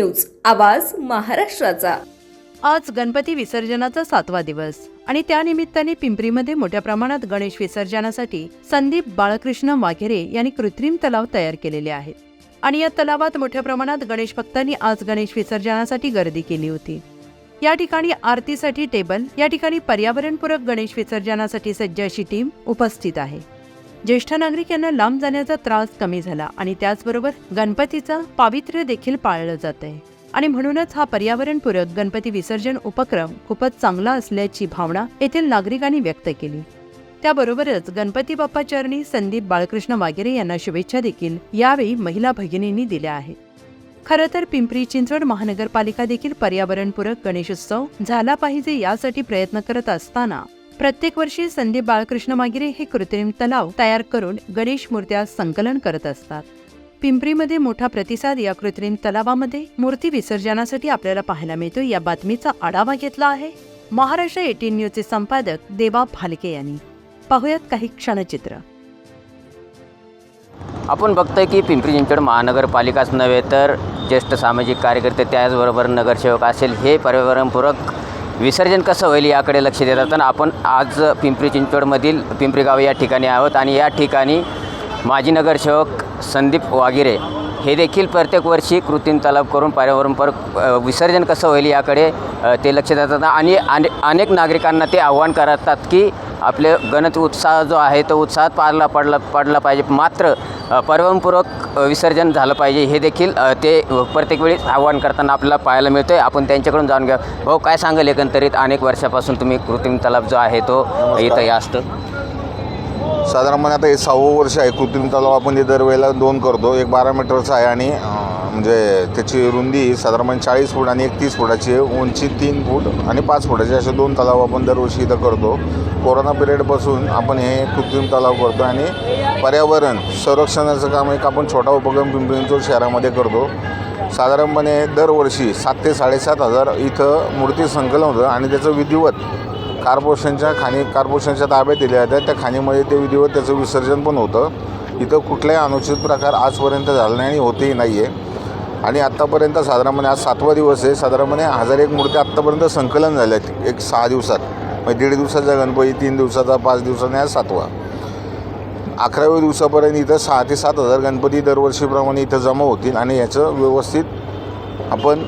News आवाज महाराष्ट्राचा. आज गणपती विसर्जनाचा सातवा दिवस आणि त्यानिमित्ताने पिंपरीमध्ये मोठ्या प्रमाणात गणेश विसर्जनासाठी संदीप बाळकृष्ण वाघेरे यांनी कृत्रिम तलाव तयार केलेले आहेत. आणि या तलावात मोठ्या प्रमाणात गणेश भक्तांनी आज गणेश विसर्जनासाठी गर्दी केली होती. या ठिकाणी आरतीसाठी टेबल या ठिकाणी पर्यावरणपूरक गणेश विसर्जनासाठी सज्ज अशी टीम उपस्थित आहे. ज्येष्ठ नागरिक यांना लांब जाण्याचा त्रास कमी झाला आणि त्याचबरोबर गणपतीचं पावित्र्य देखील पाळलं जात आहे आणि म्हणूनच हा पर्यावरणपूरक गणपती विसर्जन उपक्रम खूपच चांगला असल्याची भावना येथील नागरिकांनी व्यक्त केली. त्याबरोबरच गणपती बाप्पा चरणी संदीप बाळकृष्ण वागेरे यांना शुभेच्छा देखील यावेळी महिला भगिनींनी दिल्या आहेत. खरं तर पिंपरी चिंचवड महानगरपालिका देखील पर्यावरणपूरक गणेशोत्सव झाला पाहिजे यासाठी प्रयत्न करत असताना प्रत्येक वर्षी संदीप बाळकृष्ण मागिरे हे कृत्रिम तलाव तयार करून गणेश मूर्त्या संकलन करत असतात. पिंपरीमध्ये मोठा प्रतिसाद या कृत्रिम तलावामध्ये मूर्ती विसर्जनासाठी आपल्याला पाहायला मिळतो या बातमीचा आढावा घेतला आहे. महाराष्ट्र एटीन न्यूजचे संपादक देवा भालके यांनी. पाहुयात काही क्षणचित्र. आपण बघतोय की पिंपरी चिंचवड महानगरपालिकाच नव्हे तर ज्येष्ठ सामाजिक कार्यकर्ते त्याचबरोबर नगरसेवक असेल हे पर्यावरणपूरक विसर्जन कसं होईल याकडे लक्ष देत असताना आपण आज पिंपरी चिंचवडमधील पिंपरी गाव या ठिकाणी आहोत आणि या ठिकाणी माजी नगरसेवक संदीप वागिरे हे देखील प्रत्येक वर्षी कृत्रिम तलाव करून पर्यावरणपूरक विसर्जन कसं होईल याकडे ते लक्ष देतात आणि अने अनेक नागरिकांना ते आव्हान करतात की आपले गणत उत्साह जो आहे तो उत्साहात पाडला पडला पडला पाहिजे. मात्र अ, विसर्जन झालं पाहिजे. हे देखील ते प्रत्येक वेळी आव्हान करताना आपल्याला पाहायला मिळतं आहे आपण त्यांच्याकडून जाणून घ्या. भाऊ काय सांगाल एकंदरीत? अनेक वर्षापासून तुम्ही कृत्रिम तलाव जो आहे तो इथं असतं साधारणपणे आता हे सहावं वर्ष आहे. कृत्रिम तलाव आपण दरवेळेला दोन करतो. एक बारा मीटरचा आहे आणि म्हणजे त्याची रुंदी साधारणपणे चाळीस फूट आणि एक तीस फुटाची उंची तीन फूट आणि पाच फुटाचे. असे दोन तलाव आपण दरवर्षी इथं करतो. कोरोना पिरियडपासून आपण हे कृत्रिम तलाव करतो आणि पर्यावरण संरक्षणाचं काम एक आपण छोटा उपक्रम पिंपरी शहरामध्ये करतो. साधारणपणे दरवर्षी सात ते साडेसात हजार इथं मूर्ती संकलन होतं आणि त्याचं विधिवत कार्पोरेशनच्या खाणी कार्पोरेशनच्या ताब्यात दिल्या जातात. त्या खाणीमध्ये ते विधिवत त्याचं विसर्जन पण होतं. इथं कुठलाही अनुचित प्रकार आजपर्यंत झाला नाही आणि होतही नाही आहे आणि आत्तापर्यंत साधारणपणे म्हणजे आज सातवा दिवस आहे. साधारणपणे म्हणजे हजार एक मूर्त्या आत्तापर्यंत संकलन झाल्या आहेत. एक सहा दिवसात. म्हणजे दीड दिवसाचा गणपती तीन दिवसाचा पाच दिवसाने आज सातवा. अकराव्या दिवसापर्यंत इथं सहा ते सात हजार गणपती दरवर्षीप्रमाणे इथं जमा होतील आणि याचं व्यवस्थित आपण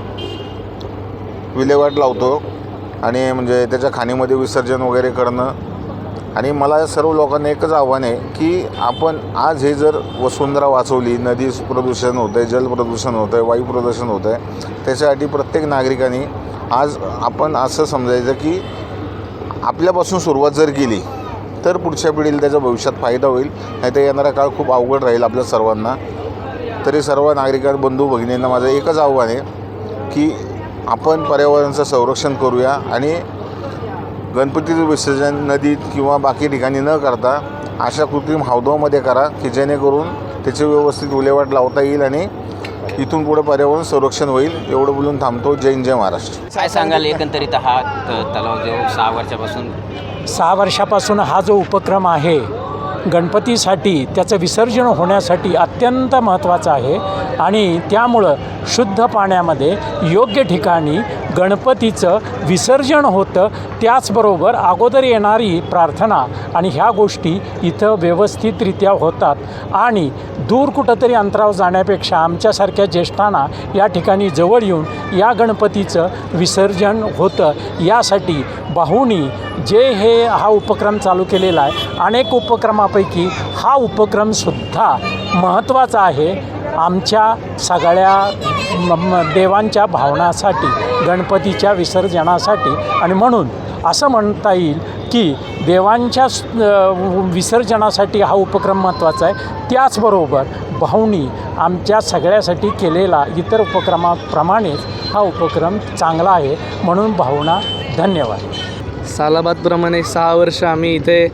विल्हेवाट लावतो. आणि म्हणजे त्याच्या खाणीमध्ये विसर्जन वगैरे करणं आणि मला या सर्व लोकांना एकच आव्हान आहे की आपण आज हे जर वसुंधरा वाचवली नदी प्रदूषण होतं आहे जल प्रदूषण होतं आहे वायू प्रदूषण होतं आहे त्याच्यासाठी प्रत्येक नागरिकांनी आज आपण असं समजायचं की आपल्यापासून सुरुवात जर केली तर पुढच्या पिढीला त्याचा भविष्यात फायदा होईल. नाही तर येणारा काळ खूप अवघड राहील आपल्या सर्वांना. तरी सर्व नागरिकां बंधू भगिनींना माझं एकच आव्हान आहे की आपण पर्यावरणाचं संरक्षण करूया आणि गणपतीचं विसर्जन नदीत किंवा बाकी ठिकाणी न करता अशा कृत्रिम हौदामध्ये करा की जेणेकरून त्याची व्यवस्थित विल्हेवाट लावता येईल आणि इथून पुढे पर्यावरण संरक्षण होईल एवढं बोलून थांबतो. जय हिंद, जय महाराष्ट्र. काय सांगाल एकंदरीत हा तलाव जो सहा वर्षापासून? सहा वर्षापासून हा जो उपक्रम आहे गणपतीसाठी त्याचं विसर्जन होण्यासाठी अत्यंत महत्त्वाचा आहे आणि त्यामुळं शुद्ध पाण्यामध्ये योग्य ठिकाणी गणपतीचं विसर्जन होतं त्याचबरोबर अगोदर येणारी प्रार्थना आणि ह्या गोष्टी इथं व्यवस्थितरित्या होतात. आणि दूर कुठंतरी अंतरावर जाण्यापेक्षा आमच्यासारख्या ज्येष्ठांना या ठिकाणी जवळ येऊन या गणपतीचं विसर्जन होतं. यासाठी बाहुनी जे हे हा उपक्रम चालू केलेला आहे अनेक उपक्रमापैकी हा उपक्रमसुद्धा महत्त्वाचा आहे. आमच्या सगळ्या म- देवांच्या भावनासाठी गणपतीच्या विसर्जनासाठी. आणि म्हणून असं म्हणता येईल की देवांच्या विसर्जनासाठी हा उपक्रम महत्त्वाचा आहे. त्याचबरोबर भाऊनी आमच्या सगळ्यासाठी केलेला इतर उपक्रमाप्रमाणेच हा उपक्रम चांगला आहे. म्हणून भावना धन्यवाद. सालाबादप्रमाणे सहा वर्ष आम्ही इथे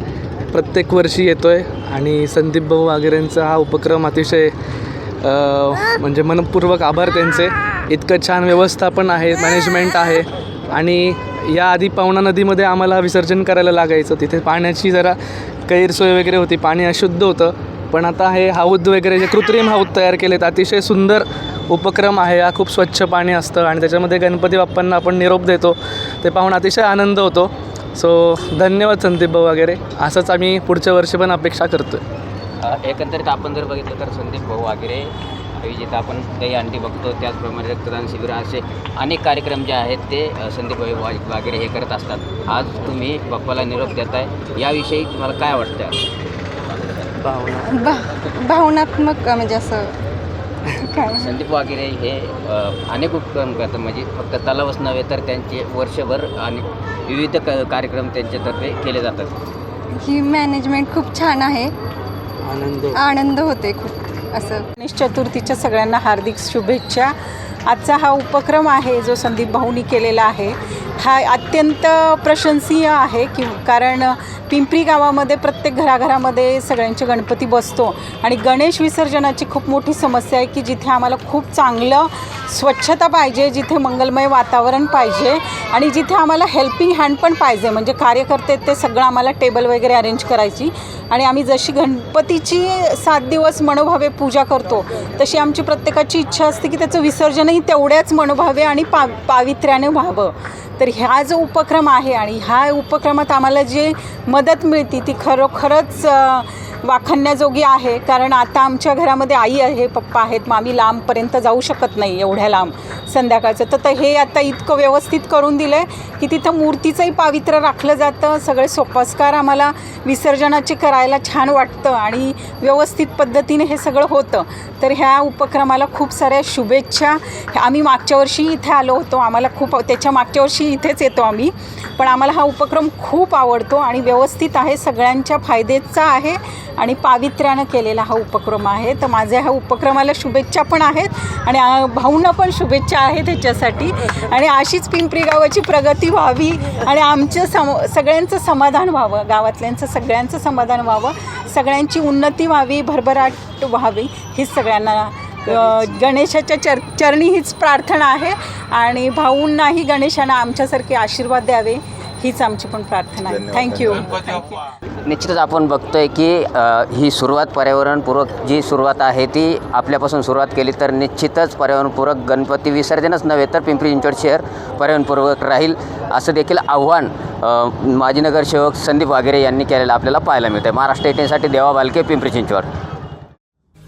प्रत्येक वर्षी येतो आहे आणि संदीप भाऊ वागेरेंचा हा उपक्रम अतिशय म्हणजे मनपूर्वक आभार त्यांचे. इतकं छान व्यवस्थापन आहे मॅनेजमेंट आहे. आणि याआधी पवना नदीमध्ये आम्हाला विसर्जन करायला लागायचं. तिथे पाण्याची जरा गैरसोय वगैरे होती. पाणी अशुद्ध होतं. पण आता हे हौद वगैरे जे कृत्रिम हौद तयार केलेत अतिशय सुंदर उपक्रम आहे. हा खूप स्वच्छ पाणी असतं आणि त्याच्यामध्ये गणपती बाप्पांना आपण निरोप देतो. ते पाहून अतिशय आनंद होतो. सो धन्यवाद संदीप भाऊ वगैरे. असंच आम्ही पुढच्या वर्षी पण अपेक्षा करतो आहे एकंदरीत आपण जर बघितलं तर संदीप भाऊ वगैरे जिथं आपण दही अंडी बघतो त्याचप्रमाणे रक्तदान शिबिर असे अनेक कार्यक्रम जे आहेत ते संदीप भाऊ वा- वगैरे हे करत असतात. आज तुम्ही बाप्पाला निरोप देताय. याविषयी तुम्हाला काय वाटतं भा भावनात्मक म्हणजे असं काय? संदीप वगैरे हे अनेक उपक्रम करतात. म्हणजे फक्त तलावच नव्हे तर त्यांचे वर्षभर आणि विविध क कार्यक्रम त्यांच्यातर्फे केले जातात. ही मॅनेजमेंट खूप छान आहे. आनंद आनंद होते खूप. असं गणेश चतुर्थीच्या सगळ्यांना हार्दिक शुभेच्छा. आजचा हा उपक्रम आहे जो संदीप भाऊनी केलेला आहे. हा अत्यंत प्रशंसीय आहे की कारण पिंपरी गावामध्ये प्रत्येक घराघरामध्ये सगळ्यांचे गणपती बसतो. आणि गणेश विसर्जनाची खूप मोठी समस्या आहे की जिथे आम्हाला खूप चांगलं स्वच्छता पाहिजे जिथे मंगलमय वातावरण पाहिजे आणि जिथे आम्हाला हेल्पिंग हँड पण पाहिजे. म्हणजे कार्यकर्ते ते सगळं आम्हाला टेबल वगैरे अरेंज करायची. आणि आम्ही जशी गणपतीची सात दिवस मनोभावे पूजा करतो तशी आमची प्रत्येकाची इच्छा असते की त्याचं विसर्जनही तेवढ्याच मनोभावे आणि पा पावित्र्याने व्हावं. तर ह्या जो उपक्रम आहे आणि ह्या उपक्रमात आम्हाला जी मदत मिळते ती खरोखरच वाखाणण्याजोगी आहे. कारण आता आमच्या घरामध्ये आई आहे पप्पा आहेत. मग आम्ही लांबपर्यंत जाऊ शकत नाही एवढ्या लांब संध्याकाळचं. तर हे आता इतकं व्यवस्थित करून दिलं आहे की तिथं मूर्तीचंही पावित्र्य राखलं जातं. सगळे सोपस्कार आम्हाला विसर्जनाचे करायला छान वाटतं आणि व्यवस्थित पद्धतीने हे सगळं होतं. तर ह्या उपक्रमाला खूप साऱ्या शुभेच्छा. आम्ही मागच्या वर्षी इथे आलो होतो. आम्हाला खूप त्याच्या मागच्या वर्षी इथेच येतो आम्ही. पण आम्हाला हा उपक्रम खूप आवडतो आणि व्यवस्थित आहे. सगळ्यांच्या फायद्याचा आहे. आणि पावित्र्यानं केलेला हा उपक्रम आहे. तर माझ्या ह्या उपक्रमाला शुभेच्छा पण आहेत आणि भाऊंना पण शुभेच्छा आहेत त्याच्यासाठी आणि अशीच पिंपरी गावाची प्रगती व्हावी आणि आमचं सम सगळ्यांचं समाधान व्हावं गावातल्यांचं सगळ्यांचं समाधान व्हावं सगळ्यांची उन्नती व्हावी भरभराट व्हावी ही सगळ्यांना गणेशाच्या चर चरणी हीच प्रार्थना आहे. आणि भाऊंनाही गणेशांना आमच्यासारखे आशीर्वाद द्यावे. हीच आमची पण प्रार्थना आहे. थँक्यू निश्चितच आपण बघतोय की अ, ही सुरुवात पर्यावरणपूरक जी सुरुवात आहे ती आपल्यापासून सुरुवात केली तर निश्चितच पर्यावरणपूरक गणपती विसर्जनच नव्हे तर पिंपरी चिंचवड शहर पर्यावरणपूर्वक राहील असं देखील आव्हान अ, माजी नगरसेवक संदीप वागेरे यांनी केलेलं आपल्याला पाहायला मिळतं महाराष्ट्र एटीनसाठी देवा बालके पिंपरी चिंचवड.